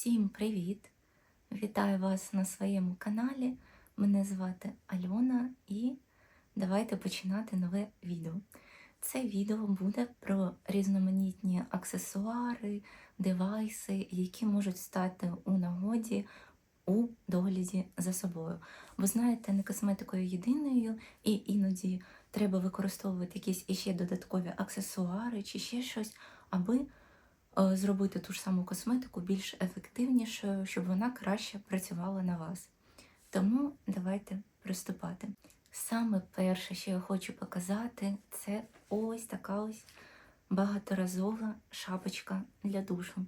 Всім привіт! Вітаю вас на своєму каналі. Мене звати Альона і давайте починати нове відео. Це відео буде про різноманітні аксесуари, девайси, які можуть стати у нагоді у догляді за собою. Ви знаєте, не косметикою єдиною, і іноді треба використовувати якісь іще додаткові аксесуари чи ще щось, аби зробити ту ж саму косметику більш ефективнішою, щоб вона краще працювала на вас. Тому давайте приступати. Саме перше, що я хочу показати, це ось така ось багаторазова шапочка для душу.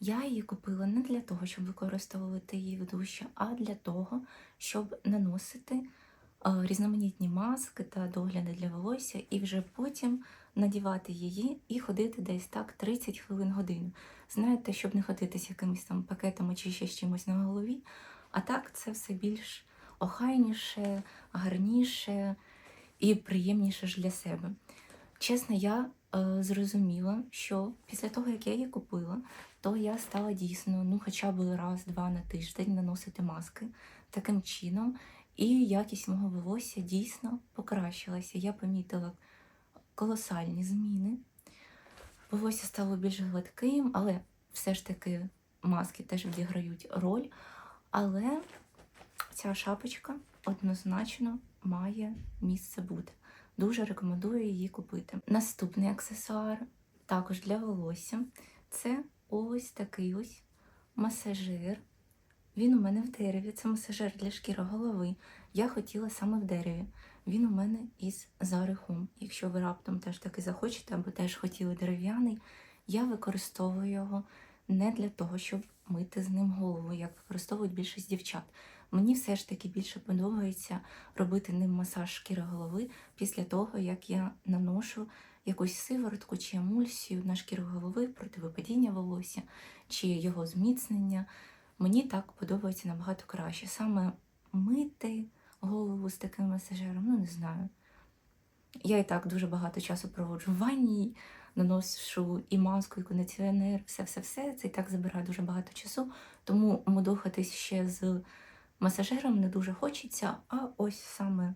Я її купила не для того, щоб використовувати її в душі, а для того, щоб наносити е, різноманітні маски та догляди для волосся, і вже потім надівати її і ходити десь так 30 хвилин годину. Знаєте, щоб не ходити з якимись там пакетами чи ще з чимось на голові. А так це все більш охайніше, гарніше і приємніше ж для себе. Чесно, я е, зрозуміла, що після того, як я її купила, то я стала дійсно ну, хоча б раз-два на тиждень наносити маски таким чином, і якість мого волосся дійсно покращилася. Я помітила колосальні зміни. Волосся стало більш гладким, але все ж таки маски теж відіграють роль. Але ця шапочка однозначно має місце бути. Дуже рекомендую її купити. Наступний аксесуар також для волосся. Це ось такий ось масажир. Він у мене в дереві. Це масажир для шкіри голови. Я хотіла саме в дереві. Він у мене із зарихом. Якщо ви раптом теж таки захочете, або теж хотіли дерев'яний, я використовую його не для того, щоб мити з ним голову, як використовують більшість дівчат. Мені все ж таки більше подобається робити ним масаж шкіри голови після того, як я наношу якусь сиворотку чи емульсію на шкіру голови проти випадіння волосся чи його зміцнення. Мені так подобається набагато краще. Саме мити голову з таким масажером, ну не знаю. Я і так дуже багато часу проводжу в ванні, наношу і маску, і кондиціонер, все-все-все. Це і так забирає дуже багато часу, тому мудохатись ще з масажером не дуже хочеться, а ось саме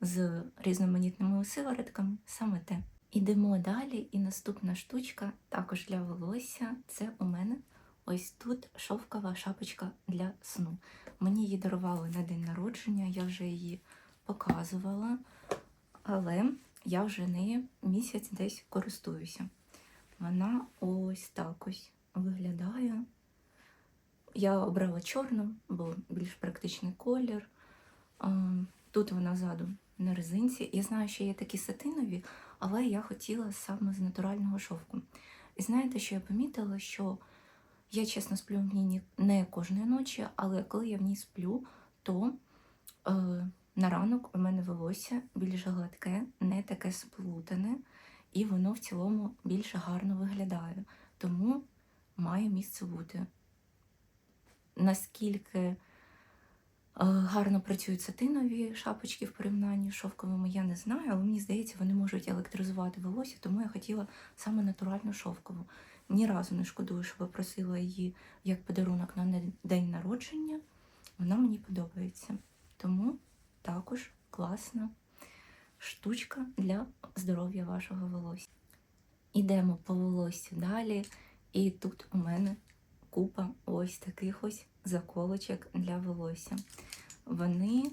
з різноманітними сиворотками саме те. Ідемо далі, і наступна штучка також для волосся. Це у мене ось тут шовкова шапочка для сну. Мені її дарували на день народження, я вже її показувала, але я вже нею місяць десь користуюся. Вона ось так ось виглядає. Я обрала чорну, бо більш практичний колір. Тут вона ззаду на резинці. Я знаю, що є такі сатинові, але я хотіла саме з натурального шовку. І знаєте, що я помітила, що я чесно сплю в ній не кожної ночі, але коли я в ній сплю, то е, на ранок у мене волосся більш гладке, не таке сплутане, і воно в цілому більш гарно виглядає. Тому має місце бути. Наскільки е, гарно працюють сатинові шапочки в порівнянні з шовковими, я не знаю, але мені здається, вони можуть електризувати волосся, тому я хотіла саме натуральну шовкову. Ні разу не шкодую, що попросила її як подарунок на день народження. Вона мені подобається. Тому також класна штучка для здоров'я вашого волосся. Ідемо по волоссю далі, і тут у мене купа ось таких ось заколочок для волосся. Вони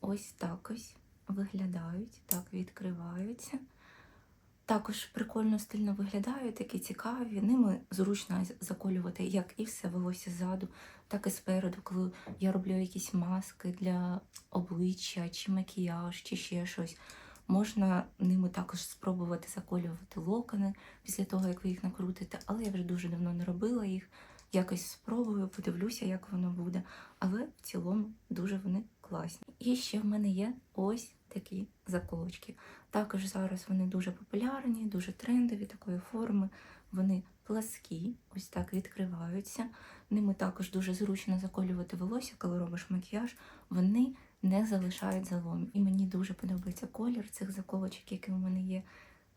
ось так ось виглядають, так відкриваються. Також прикольно стильно виглядають, такі цікаві. Ними зручно заколювати як і все волосся ззаду, так і спереду, коли я роблю якісь маски для обличчя, чи макіяж, чи ще щось. Можна ними також спробувати заколювати локони після того, як ви їх накрутите, але я вже дуже давно не робила їх. Якось спробую, подивлюся, як воно буде. Але в цілому дуже вони класні. І ще в мене є ось такі заколочки. Також зараз вони дуже популярні, дуже трендові такої форми. Вони пласкі, ось так відкриваються. Ними також дуже зручно заколювати волосся, коли робиш макіяж. Вони не залишають залом. І мені дуже подобається колір цих заколочок, які у мене є.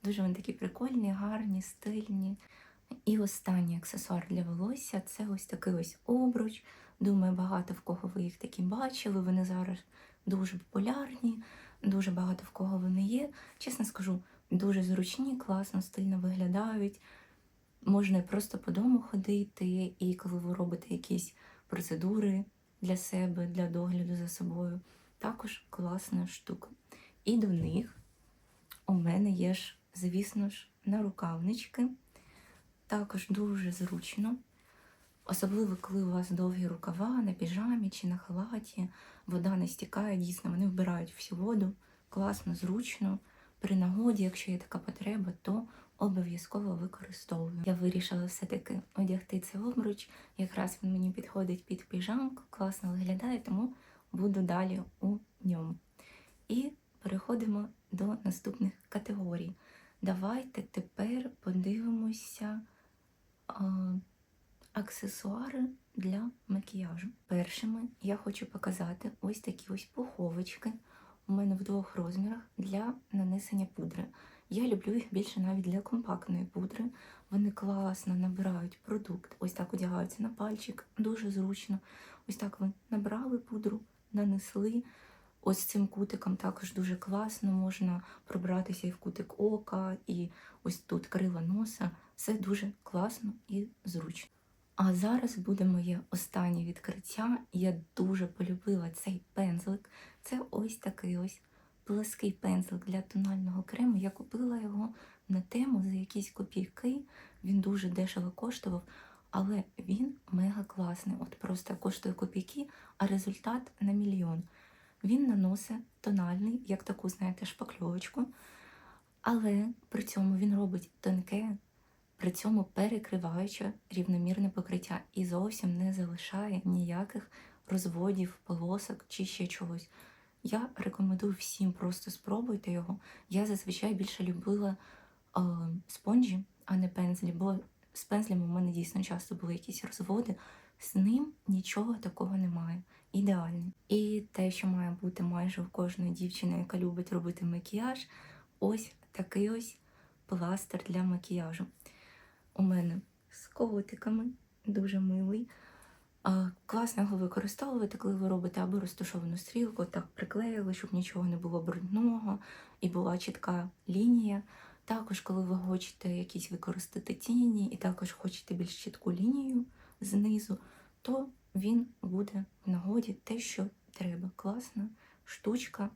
Дуже вони такі прикольні, гарні, стильні. І останній аксесуар для волосся це ось такий ось обруч. Думаю, багато в кого ви їх такі бачили. Вони зараз дуже популярні, дуже багато в кого вони є. Чесно скажу, дуже зручні, класно, стильно виглядають. Можна просто по дому ходити, і коли ви робите якісь процедури для себе, для догляду за собою, також класна штука. І до них у мене є ж, звісно ж, нарукавнички. Також дуже зручно. Особливо, коли у вас довгі рукава на піжамі чи на халаті, вода не стікає, дійсно, вони вбирають всю воду, класно, зручно. При нагоді, якщо є така потреба, то обов'язково використовую. Я вирішила все-таки одягти цей обруч. Якраз він мені підходить під піжамку, класно виглядає, тому буду далі у ньому. І переходимо до наступних категорій. Давайте тепер подивимося аксесуари для макіяжу. Першими я хочу показати ось такі ось пуховички. У мене в двох розмірах для нанесення пудри. Я люблю їх більше навіть для компактної пудри. Вони класно набирають продукт. Ось так одягаються на пальчик, дуже зручно. Ось так ви набрали пудру, нанесли. Ось цим кутиком також дуже класно можна пробратися і в кутик ока, і ось тут крила носа. Все дуже класно і зручно. А зараз буде моє останнє відкриття. Я дуже полюбила цей пензлик. Це ось такий ось плаский пензлик для тонального крему. Я купила його на тему за якісь копійки. Він дуже дешево коштував, але він мега класний. От просто коштує копійки, а результат на мільйон. Він наносить тональний, як таку, знаєте, шпакльовочку, але при цьому він робить тонке, при цьому перекриваюче рівномірне покриття і зовсім не залишає ніяких розводів, полосок чи ще чогось. Я рекомендую всім просто спробуйте його. Я зазвичай більше любила е, спонжі, а не пензлі, бо з пензлями у мене дійсно часто були якісь розводи. З ним нічого такого немає. Ідеальний. І те, що має бути майже у кожної дівчини, яка любить робити макіяж, ось такий ось пластир для макіяжу. У мене з котиками, дуже милий. Класно його використовувати, коли ви робите або розташовану стрілку, так приклеїли, щоб нічого не було брудного і була чітка лінія. Також, коли ви хочете якісь використати тіні, і також хочете більш чітку лінію знизу, то він буде в нагоді те, що треба. Класна штучка.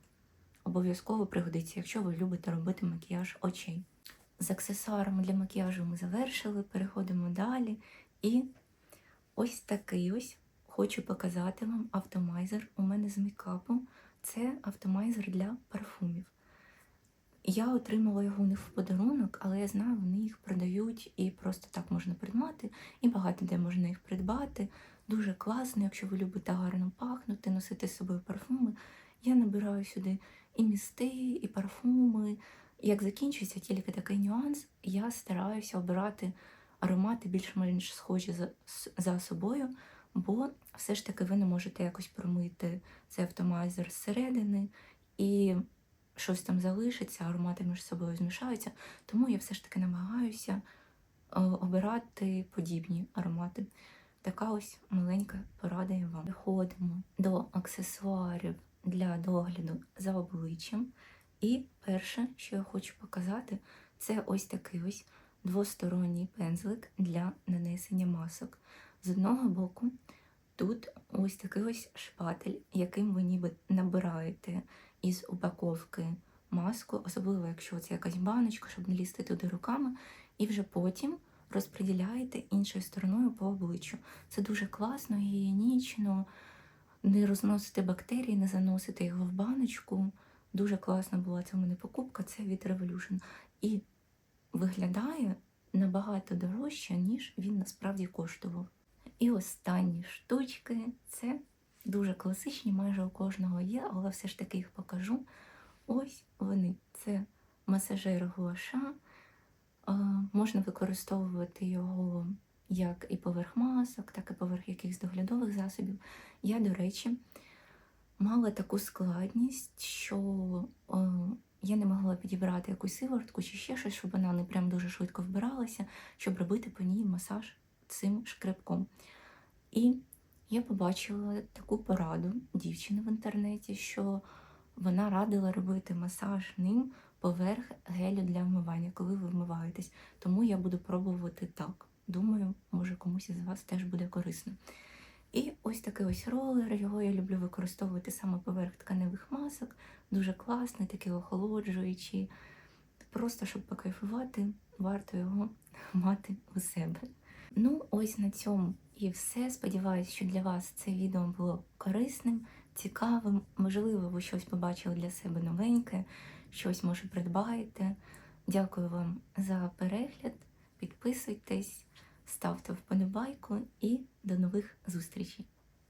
Обов'язково пригодиться, якщо ви любите робити макіяж очей. З аксесуарами для макіяжу ми завершили, переходимо далі. І ось такий ось хочу показати вам автомайзер. У мене з мейкапу. Це автомайзер для парфумів. Я отримала його не в подарунок, але я знаю, вони їх продають і просто так можна придбати, і багато де можна їх придбати. Дуже класно, якщо ви любите гарно пахнути, носити з собою парфуми. Я набираю сюди і місти, і парфуми. Як закінчується тільки такий нюанс, я стараюся обирати аромати більш-менш схожі за, за собою, бо все ж таки ви не можете якось промити цей автомайзер зсередини, і щось там залишиться, аромати між собою змішаються. Тому я все ж таки намагаюся е, обирати подібні аромати. Така ось маленька порада я вам. Переходимо до аксесуарів для догляду за обличчям. І перше, що я хочу показати, це ось такий ось двосторонній пензлик для нанесення масок. З одного боку, тут ось такий ось шпатель, яким ви ніби набираєте із упаковки маску, особливо якщо це якась баночка, щоб не лізти туди руками, і вже потім розподіляєте іншою стороною по обличчю. Це дуже класно, гігієнічно, не розносити бактерії, не заносити його в баночку. Дуже класна була це в мене покупка, це від Revolution. І виглядає набагато дорожче, ніж він насправді коштував. І останні штучки це дуже класичні, майже у кожного є, але все ж таки їх покажу. Ось вони. Це масажир гуаша. Можна використовувати його як і поверх масок, так і поверх якихось доглядових засобів. Я, до речі, мала таку складність, що я не могла підібрати якусь сиворотку чи ще щось, щоб вона не прям дуже швидко вбиралася, щоб робити по ній масаж цим шкребком. І я побачила таку пораду дівчини в інтернеті, що вона радила робити масаж ним поверх гелю для вмивання, коли ви вмиваєтесь. Тому я буду пробувати так. Думаю, може комусь із вас теж буде корисно. І ось такий ось ролер, його я люблю використовувати саме поверх тканевих масок. Дуже класний, такий охолоджуючий. Просто щоб покайфувати, варто його мати у себе. Ну, ось на цьому і все. Сподіваюсь, що для вас це відео було корисним, цікавим. Можливо, ви щось побачили для себе новеньке, щось може придбаєте. Дякую вам за перегляд. Підписуйтесь, ставте вподобайку і до нових зустрічей!